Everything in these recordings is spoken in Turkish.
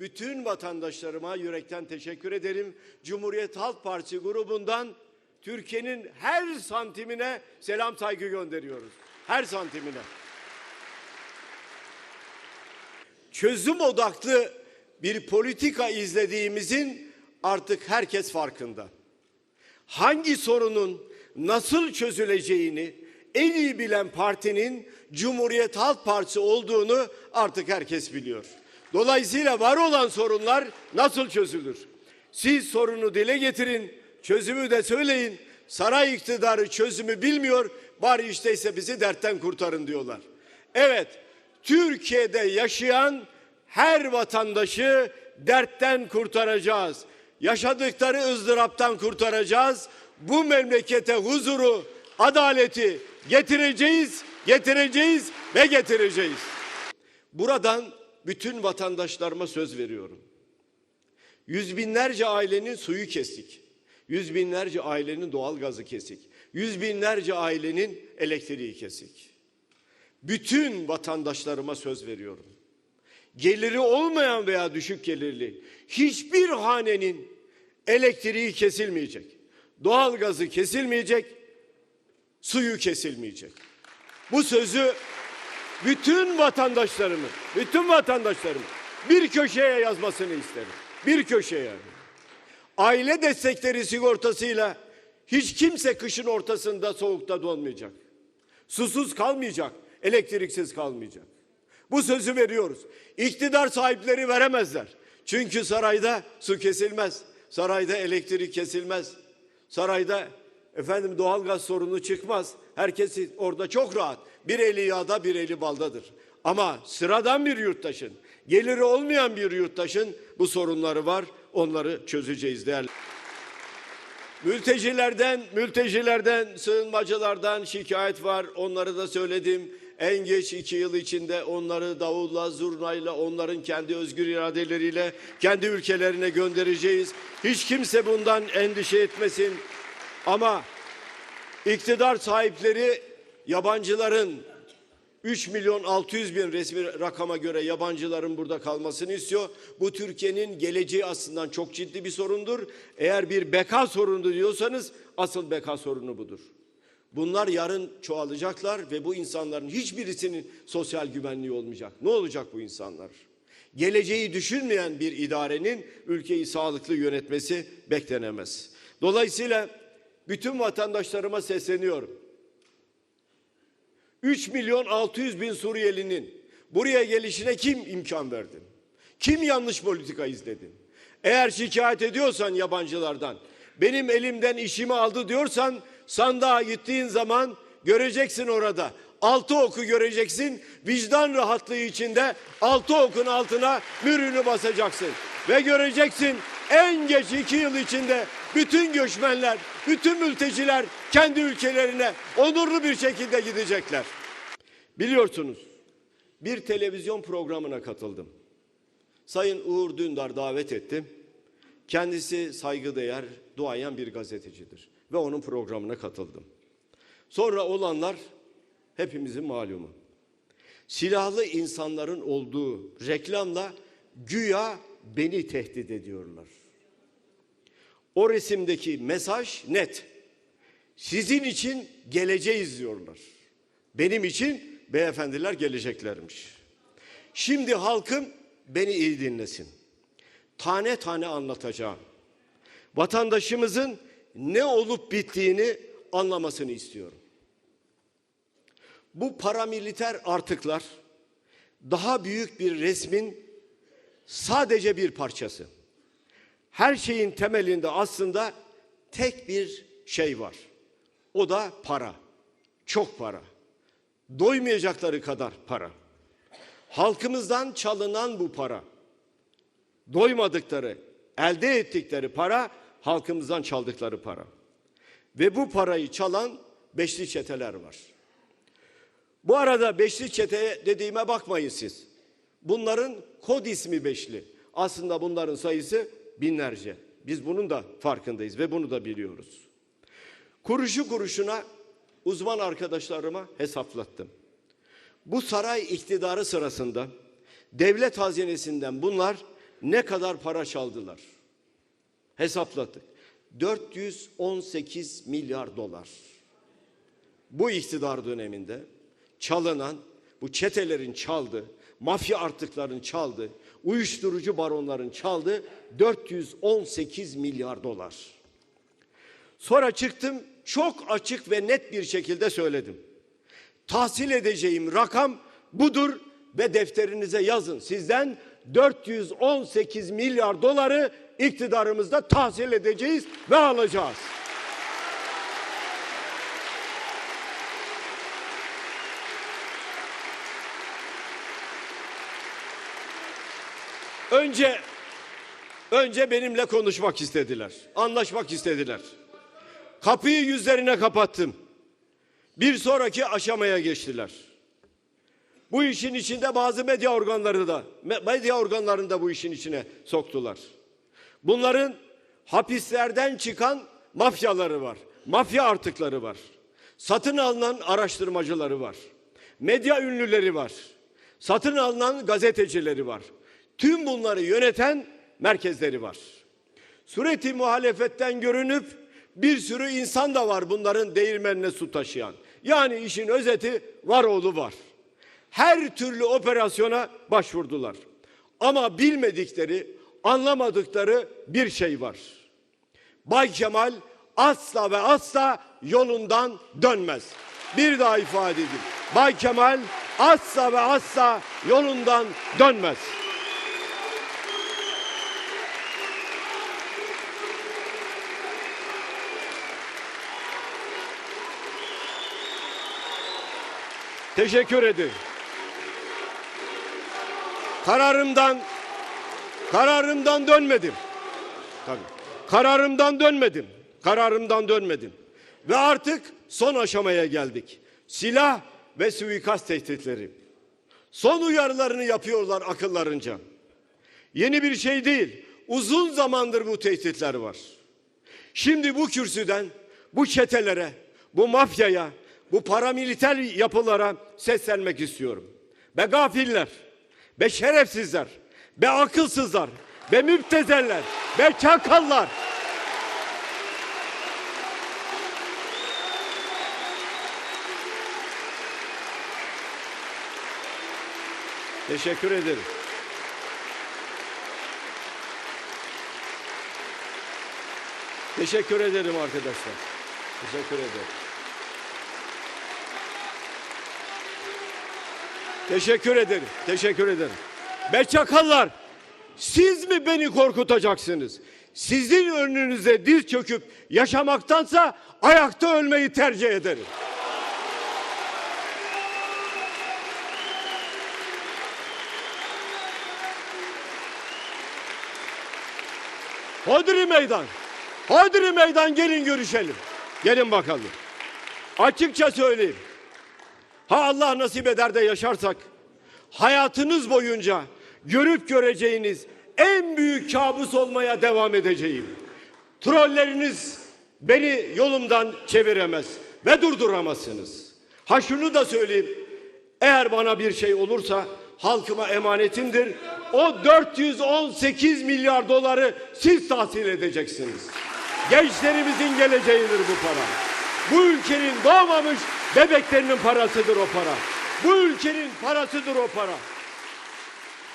bütün vatandaşlarıma yürekten teşekkür ederim. Cumhuriyet Halk Partisi grubundan Türkiye'nin her santimine selam saygı gönderiyoruz. Her santimine. Çözüm odaklı bir politika izlediğimizin artık herkes farkında. Hangi sorunun nasıl çözüleceğini en iyi bilen partinin Cumhuriyet Halk Partisi olduğunu artık herkes biliyor. Dolayısıyla var olan sorunlar nasıl çözülür? Siz sorunu dile getirin, çözümü de söyleyin. Saray iktidarı çözümü bilmiyor, bari işteyse bizi dertten kurtarın diyorlar. Evet, Türkiye'de yaşayan her vatandaşı dertten kurtaracağız. Yaşadıkları ızdıraptan kurtaracağız. Bu memlekete huzuru, adaleti getireceğiz, getireceğiz ve getireceğiz. Buradan bütün vatandaşlarıma söz veriyorum. Yüz binlerce ailenin suyu kesik. Yüz binlerce ailenin doğal gazı kesik. Yüz binlerce ailenin elektriği kesik. Bütün vatandaşlarıma söz veriyorum. Geliri olmayan veya düşük gelirli hiçbir hanenin elektriği kesilmeyecek. Doğal gazı kesilmeyecek, suyu kesilmeyecek. Bu sözü bütün vatandaşlarımı, bütün vatandaşlarım bir köşeye yazmasını isterim. Bir köşeye. Aile destekleri sigortasıyla hiç kimse kışın ortasında soğukta donmayacak. Susuz kalmayacak, elektriksiz kalmayacak. Bu sözü veriyoruz. İktidar sahipleri veremezler. Çünkü sarayda su kesilmez. Sarayda elektrik kesilmez. Sarayda efendim doğalgaz sorunu çıkmaz. Herkes orada çok rahat. Bir eli yağda bir eli baldadır. Ama sıradan bir yurttaşın, geliri olmayan bir yurttaşın bu sorunları var. Onları çözeceğiz değerli. Mültecilerden, mültecilerden, sığınmacılardan şikayet var. Onları da söyledim. En geç iki yıl içinde onları davulla, zurnayla, onların kendi özgür iradeleriyle kendi ülkelerine göndereceğiz. Hiç kimse bundan endişe etmesin. Ama iktidar sahipleri yabancıların 3 milyon 600 bin resmi rakama göre yabancıların burada kalmasını istiyor. Bu Türkiye'nin geleceği aslında çok ciddi bir sorundur. Eğer bir beka sorunu diyorsanız asıl beka sorunu budur. Bunlar yarın çoğalacaklar ve bu insanların hiçbirisinin sosyal güvenliği olmayacak. Ne olacak bu insanlar? Geleceği düşünmeyen bir idarenin ülkeyi sağlıklı yönetmesi beklenemez. Dolayısıyla bütün vatandaşlarıma sesleniyorum. 3 milyon 600 bin Suriyelinin buraya gelişine kim imkan verdi? Kim yanlış politika izledi? Eğer şikayet ediyorsan yabancılardan, benim elimden işimi aldı diyorsan sandığa gittiğin zaman göreceksin orada. Altı oku göreceksin. Vicdan rahatlığı içinde altı okun altına mürünü basacaksın. Ve göreceksin en geç iki yıl içinde bütün göçmenler, bütün mülteciler kendi ülkelerine onurlu bir şekilde gidecekler. Biliyorsunuz bir televizyon programına katıldım. Sayın Uğur Dündar davet etti. Kendisi saygıdeğer, duayen bir gazetecidir ve onun programına katıldım. Sonra olanlar hepimizin malumu. Silahlı insanların olduğu reklamla güya beni tehdit ediyorlar. O resimdeki mesaj net. Sizin için geleceğiz diyorlar. Benim için beyefendiler geleceklermiş. Şimdi halkım beni iyi dinlesin. Tane tane anlatacağım. Vatandaşımızın ne olup bittiğini anlamasını istiyorum. Bu paramiliter artıklar daha büyük bir resmin sadece bir parçası. Her şeyin temelinde aslında tek bir şey var. O da para. Çok para. Doymayacakları kadar para. Halkımızdan çalınan bu para. Doymadıkları, elde ettikleri para halkımızdan çaldıkları para. Ve bu parayı çalan beşli çeteler var. Bu arada beşli çete dediğime bakmayın siz. Bunların kod ismi beşli. Aslında bunların sayısı binlerce. Biz bunun da farkındayız ve bunu da biliyoruz. Kuruşu kuruşuna uzman arkadaşlarıma hesaplattım. Bu saray iktidarı sırasında devlet hazinesinden bunlar ne kadar para çaldılar? Hesapladık. 418 milyar dolar. Bu iktidar döneminde çalınan, bu çetelerin çaldı, mafya artıkların çaldı, uyuşturucu baronların çaldı 418 milyar dolar. Sonra çıktım çok açık ve net bir şekilde söyledim. Tahsil edeceğim rakam budur ve defterinize yazın. Sizden 418 milyar doları iktidarımızda tahsil edeceğiz ve alacağız. Önce önce benimle konuşmak istediler. Anlaşmak istediler. Kapıyı yüzlerine kapattım. Bir sonraki aşamaya geçtiler. Bu işin içinde bazı medya organları da me- medya organlarını da bu işin içine soktular. Bunların hapislerden çıkan mafyaları var. Mafya artıkları var. Satın alınan araştırmacıları var. Medya ünlüleri var. Satın alınan gazetecileri var. Tüm bunları yöneten merkezleri var. Sureti muhalefetten görünüp bir sürü insan da var bunların değirmenine su taşıyan. Yani işin özeti var oğlu var. Her türlü operasyona başvurdular. Ama bilmedikleri, anlamadıkları bir şey var. Bay Kemal asla ve asla yolundan dönmez. Bir daha ifade edeyim. Bay Kemal asla ve asla yolundan dönmez. Teşekkür ederim. Kararımdan kararımdan dönmedim. Tabii. Kararımdan dönmedim. Kararımdan dönmedim. Ve artık son aşamaya geldik. Silah ve suikast tehditleri. Son uyarılarını yapıyorlar akıllarınca. Yeni bir şey değil. Uzun zamandır bu tehditler var. Şimdi bu kürsüden bu çetelere, bu mafyaya, bu paramiliter yapılara seslenmek istiyorum. Be gafiller, be şerefsizler, be akılsızlar, be müptezeller, be çakallar. Teşekkür ederim. Teşekkür ederim arkadaşlar. Teşekkür ederim. Teşekkür ederim. Teşekkür ederim. Be çakallar. Siz mi beni korkutacaksınız? Sizin önünüze diz çöküp yaşamaktansa ayakta ölmeyi tercih ederim. Hodri meydan. Hodri meydan gelin görüşelim. Gelin bakalım. Açıkça söyleyeyim. Ha Allah nasip eder de yaşarsak hayatınız boyunca görüp göreceğiniz en büyük kabus olmaya devam edeceğim. Trolleriniz beni yolumdan çeviremez ve durduramazsınız. Ha şunu da söyleyeyim. Eğer bana bir şey olursa halkıma emanetimdir. O 418 milyar doları siz tahsil edeceksiniz. Gençlerimizin geleceğidir bu para. Bu ülkenin doğmamış bebeklerinin parasıdır o para. Bu ülkenin parasıdır o para.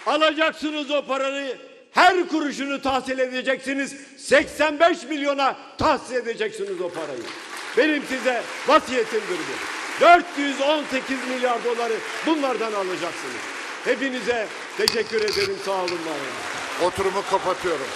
Alacaksınız o parayı. Her kuruşunu tahsil edeceksiniz. 85 milyona tahsil edeceksiniz o parayı. Benim size vasiyetimdir bu. 418 milyar doları bunlardan alacaksınız. Hepinize teşekkür ederim. Sağ olun. var olun. Oturumu kapatıyorum.